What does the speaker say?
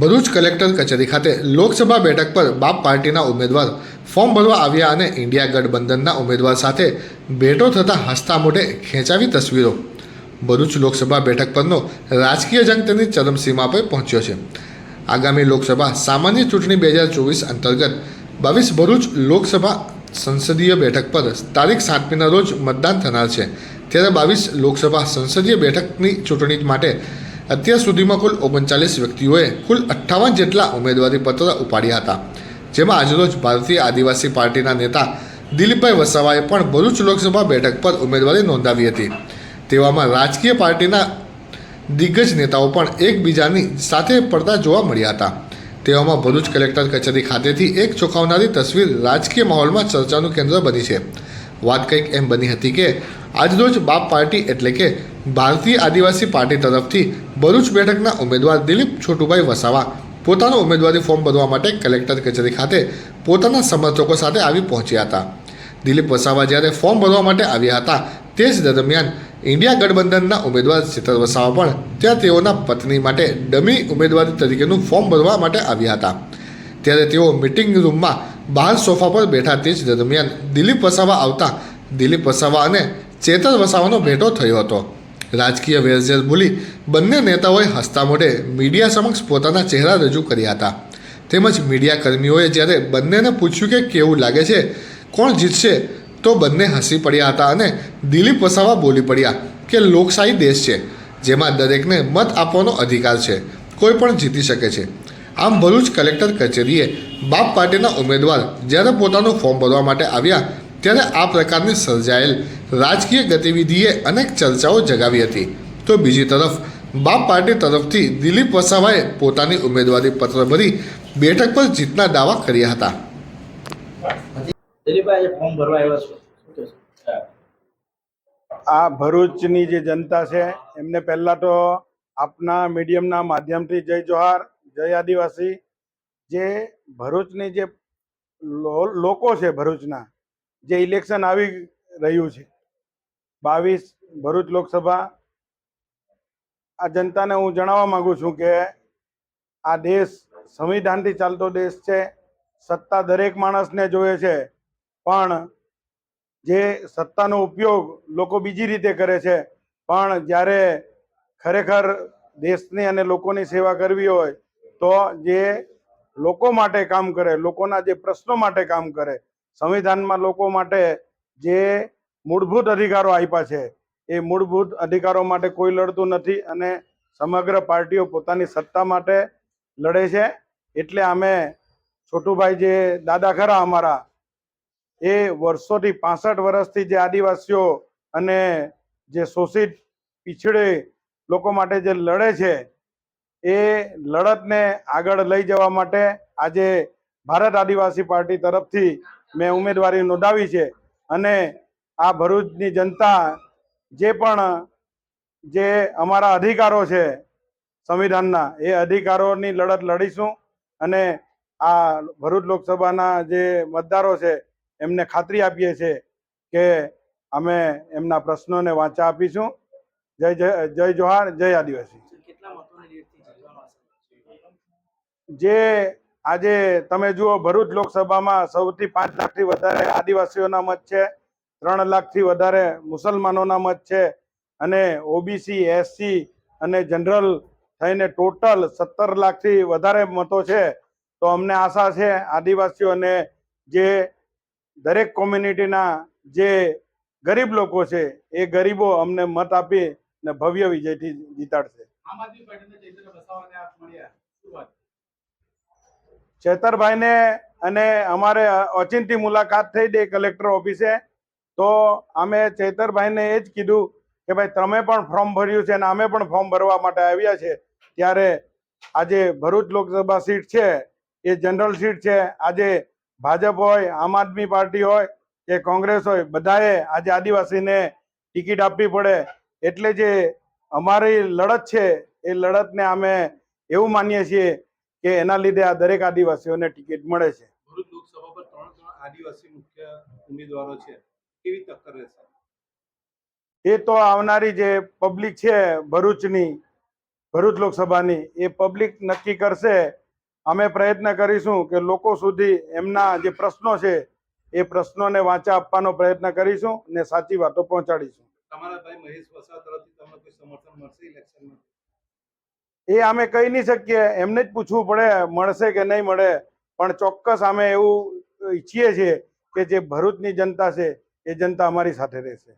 Bharuch collector કચેરી ખાતે લોકસભા બેઠક પર બાપ પાર્ટીના ઉમેદવાર ફોર્મ ભરવા આવ્યા અને ઇન્ડિયા ગઠબંધનના ઉમેદવાર સાથે ભેટો થતા હસતા મોઢે ખેંચાવી તસવીરો. ભરૂચ લોકસભા બેઠક પરનો રાજકીય જંગ તેની ચરમસીમા પર પહોંચ્યો છે. આગામી લોકસભા સામાન્ય ચૂંટણી બે હજાર ચોવીસ અંતર્ગત બાવીસ ભરૂચ લોકસભા સંસદીય બેઠક પર તારીખ સાતમીના રોજ મતદાન થનાર છે. ત્યારે બાવીસ લોકસભા સંસદીય બેઠકની ચૂંટણી માટે અત્યાર સુધીમાં કુલ ઓગણચાલીસ વ્યક્તિઓએ કુલ અઠ્ઠાવન જેટલા ઉમેદવારી પત્ર ઉપાડ્યા હતા. જેમાં આજરોજ ભારતીય આદિવાસી પાર્ટીના નેતા દિલીપભાઈ વસાવાએ પણ ભરૂચ લોકસભા બેઠક પર ઉમેદવારી નોંધાવી હતી. તેવામાં રાજકીય પાર્ટીના દિગ્ગજ નેતાઓ પણ એકબીજાની સાથે પડતા જોવા મળ્યા હતા. તેવામાં ભરૂચ કલેક્ટર કચેરી ખાતેથી એક ચોંકાવનારી તસવીર રાજકીય માહોલમાં ચર્ચાનું કેન્દ્ર બની છે. વાત કંઈક એમ બની હતી કે, આજરોજ બાપ પાર્ટી એટલે કે ભારતીય આદિવાસી પાર્ટી તરફથી ભરૂચ બેઠકના ઉમેદવાર દિલીપ છોટુભાઈ વસાવા પોતાનું ઉમેદવારી ફોર્મ ભરવા માટે કલેક્ટર કચેરી ખાતે પોતાના સમર્થકો સાથે આવી પહોંચ્યા હતા. દિલીપ વસાવા જ્યારે ફોર્મ ભરવા માટે આવ્યા હતા, તે જ દરમિયાન ઇન્ડિયા ગઠબંધનના ઉમેદવાર શીતલ વસાવા પણ ત્યાં તેઓના પત્ની માટે ડમી ઉમેદવારી તરીકેનું ફોર્મ ભરવા માટે આવ્યા હતા. ત્યારે તેઓ મિટિંગ રૂમમાં બહાર સોફા પર બેઠા તે જ દરમિયાન દિલીપ વસાવા આવતા દિલીપ વસાવા અને ચેતર વસાવાનો ભેટો થયો હતો. રાજકીય વેરઝેર ભૂલી બંને નેતાઓએ હસતા મોઢે મીડિયા સમક્ષ પોતાના ચહેરા રજૂ કર્યા હતા. તેમજ મીડિયા કર્મીઓએ જ્યારે બંનેને પૂછ્યું કે કેવું લાગે છે, કોણ જીતશે, તો બંને હસી પડ્યા હતા અને દિલીપ વસાવા બોલી પડ્યા કે લોકશાહી દેશ છે, જેમાં દરેકને મત આપવાનો અધિકાર છે, કોઈ પણ જીતી શકે છે. આમ ભરૂચ કલેક્ટર કચેરીએ બાપ પાર્ટીના ઉમેદવાર જ્યારે પોતાનું ફોર્મ ભરવા માટે આવ્યા ત્યારે આ પ્રકારની સર્જાયેલ રાજકીય ગતિવિધિએ અનેક ચર્ચાઓ જગાવી હતી. તો બીજી તરફ બાપ પાર્ટી તરફથી દિલીપ વસાવાએ પોતાની ઉમેદવારી પત્ર ભરી બેઠક પર જીતના દાવા કર્યા હતા. ફોર્મ ભરવા આવ્યા છો. આ ભરૂચની જે જનતા છે એમને પહેલા તો આપના મીડિયમના માધ્યમથી જય જોહાર જય આદિવાસી જે ભરૂચની જે લોકો છે ભરૂચના જે ઇલેક્શન આવી રહ્યું છે. બાવીસ ભરૂચ લોકસભા. આ જનતાને હું જણાવવા માંગુ છું કે આ દેશ સંવિધાનથી ચાલતો દેશ છે. સત્તા દરેક માણસને જોઈએ છે. પણ જે સત્તાનો ઉપયોગ લોકો બીજી રીતે કરે છે. પણ જ્યારે ખરેખર દેશની અને લોકોની સેવા કરવી હોય તો જે લોકો માટે કામ કરે, લોકોના જે પ્રશ્નો માટે કામ કરે સંવિધાનમાં લોકો માટે જે મૂળભૂત અધિકારો આપ્યા છે, એ મૂળભૂત અધિકારો માટે કોઈ લડતું નથી અને સમગ્ર પાર્ટીઓ પોતાની સત્તા માટે લડે છે. એટલે અમે છોટુભાઈ જે દાદા ખરા અમારા, એ વર્ષોથી પાસઠ વર્ષથી જે આદિવાસીઓ અને જે શોષિત, પીછડે લોકો માટે જે લડે છે, એ લડતને આગળ લઈ જવા માટે આજે ભારત આદિવાસી પાર્ટી તરફથી મેં ઉમેદવારી નોંધાવી છે અને આ ભરૂચની જનતા જે પણ જે અમારા અધિકારો છે સંવિધાનના એ અધિકારોની લડત લડીશું અને આ ભરૂચ લોકસભાના જે મતદારો છે એમને ખાતરી આપીએ છીએ કે અમે એમના પ્રશ્નોને વાંચા આપીશું. જય જય જય જોહાર જય આદિવાસી. જે આજે તમે જુઓ, ભરૂચ લોકસભામાં સૌથી પાંચ લાખથી વધારે આદિવાસીઓના મત છે, ત્રણ લાખથી વધારે મુસલમાનોના મત છે અને ઓબીસી એસસી અને જનરલ થઈને ટોટલ સત્તર લાખથી વધારે મતો છે. તો અમને આશા છે આદિવાસીઓને જે દરેક કોમ્યુનિટીના જે ગરીબ લોકો છે, એ ગરીબો અમને મત આપી ને ભવ્ય વિજયથી જીતાડશે. આમ આદમી પાર્ટીના ચૈતન્ય વસાવાને આપ મળ્યા. ચેતરભાઈને અને અમારે ઓચિંતી મુલાકાત થઈ ગઈ કલેક્ટર ઓફિસે. તો અમે ચેતરભાઈને એ જ કીધું કે ભાઈ, તમે પણ ફોર્મ ભર્યું છે અને અમે પણ ફોર્મ ભરવા માટે આવ્યા છે. ત્યારે આજે ભરૂચ લોકસભા સીટ છે, એ જનરલ સીટ છે. આજે ભાજપ હોય, આમ આદમી પાર્ટી હોય, કે કોંગ્રેસ હોય, બધાએ આજે આદિવાસીને ટિકિટ આપવી પડે. એટલે જે અમારી લડત છે, એ લડતને અમે એવું માનીએ છીએ કે એના લીધે આ દરેક આદિવાસીઓને ટિકિટ મળે છે. ભરૂચ લોકસભા પર ત્રણ ત્રણ આદિવાસી મુખ્ય ઉમેદવારો છે. કેવી ટક્કર રહેશે? એ તો આવનારી જે પબ્લિક છે ભરૂચની ભરૂચ લોકસભાની એ પબ્લિક નક્કી કરશે. અમે પ્રયત્ન કરીશું કે લોકો સુધી એમના જે પ્રશ્નો છે એ પ્રશ્નોને વાંચા આપવાનો પ્રયત્ન કરીશું ને સાચી વાતો પહોંચાડીશું. તમારા ભાઈ મહેશ વસા તરફથી તમને કોઈ સમર્થન મળશે ઇલેક્શનમાં એ અમે કહી નહીં શકીએ. એમને જ પૂછવું પડે, મળશે કે નહીં મળે. પણ ચોક્કસ અમે એવું ઈચ્છીએ છીએ કે જે ભરૂચની જનતા છે, એ જનતા અમારી સાથે રહેશે.